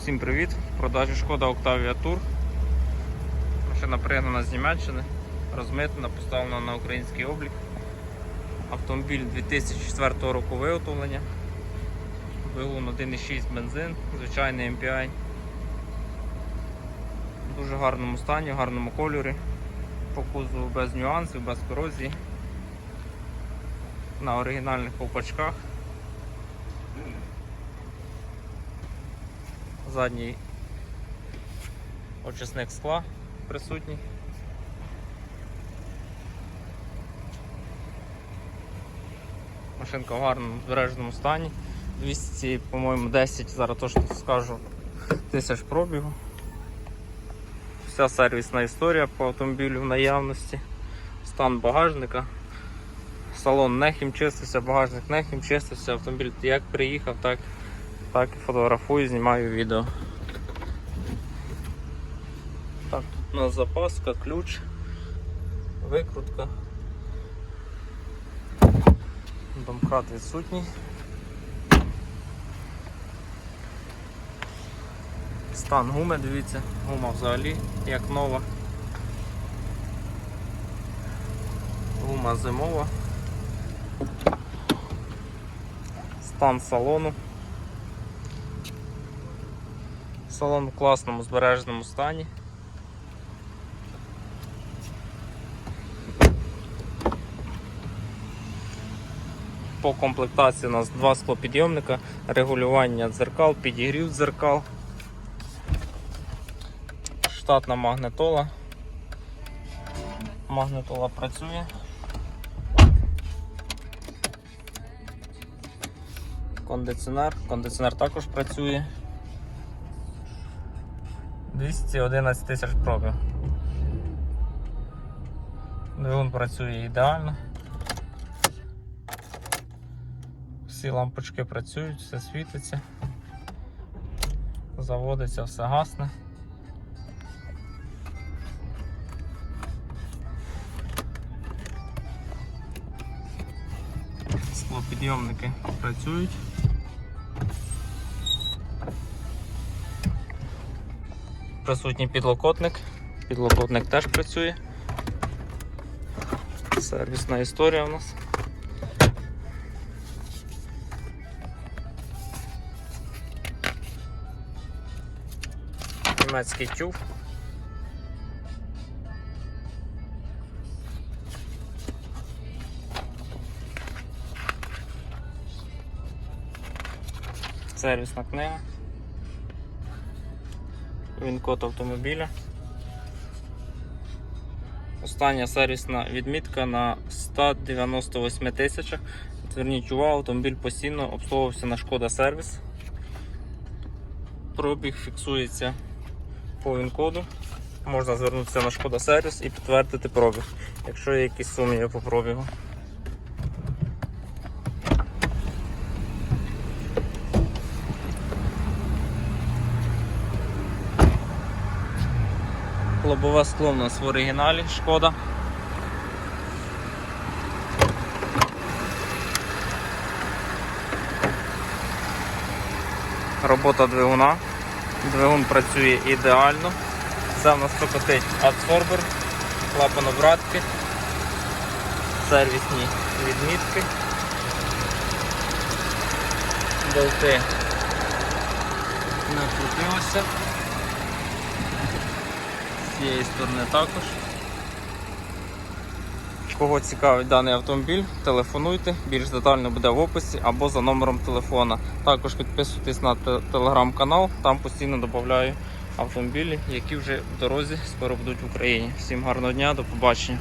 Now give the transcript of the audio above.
Всім привіт! В продажі шкода Octavia Tour. Машина пригнана з Німеччини, розмитнена, поставлена на український облік. Автомобіль 2004 року виготовлення. Двигун 1,6 бензин, звичайний MPI. В дуже гарному стані, в гарному кольорі. По кузову без нюансів, без корозії. На оригінальних ковпачках. Задній очисник скла присутній. Машинка в гарному збереженому стані. 200, по-моєму, 10, зараз точно скажу, тисяч пробігу. Вся сервісна історія по автомобілю в наявності. Стан багажника. Салон не хімчистився, багажник не хімчистився, автомобіль як приїхав, так так фотографую, знімаю відео. Так, тут у нас запаска, ключ, викрутка. Домкрат відсутній. Стан гуми, дивіться, гума взагалі як нова. Гума зимова. Стан салону. Салон в класному збереженому стані. По комплектації у нас два склопідйомника, регулювання дзеркал, підігрів дзеркал, штатна магнитола. Магнитола працює. Кондиціонер, кондиціонер також працює. 211 тисяч пробів. Двигун працює ідеально. Всі лампочки працюють, все світиться, заводиться, все гасне. Склопідйомники працюють. Присутній підлокотник. Підлокотник теж працює. Сервісна історія у нас. Німецький тюф. Сервісна книга. Він код автомобіля. Остання сервісна відмітка на 198 тисячах. Зверніть увагу, автомобіль постійно обслуговувався на шкода сервіс. Пробіг фіксується по він-коду. Можна звернутися на шкода сервіс і підтвердити пробіг, якщо є якісь сумніви по пробігу. Лобове скло у нас в оригіналі, шкода. Робота двигуна. Двигун працює ідеально. Це в нас прокотить адсорбер, клапанобратки, сервісні відмітки. Болти не крутилося. Цієї сторони також. Кого цікавить даний автомобіль, телефонуйте, більш детально буде в описі або за номером телефона. Також підписуйтесь на телеграм-канал, там постійно додаю автомобілі, які вже в дорозі скоро будуть в Україні. Всім гарного дня, до побачення.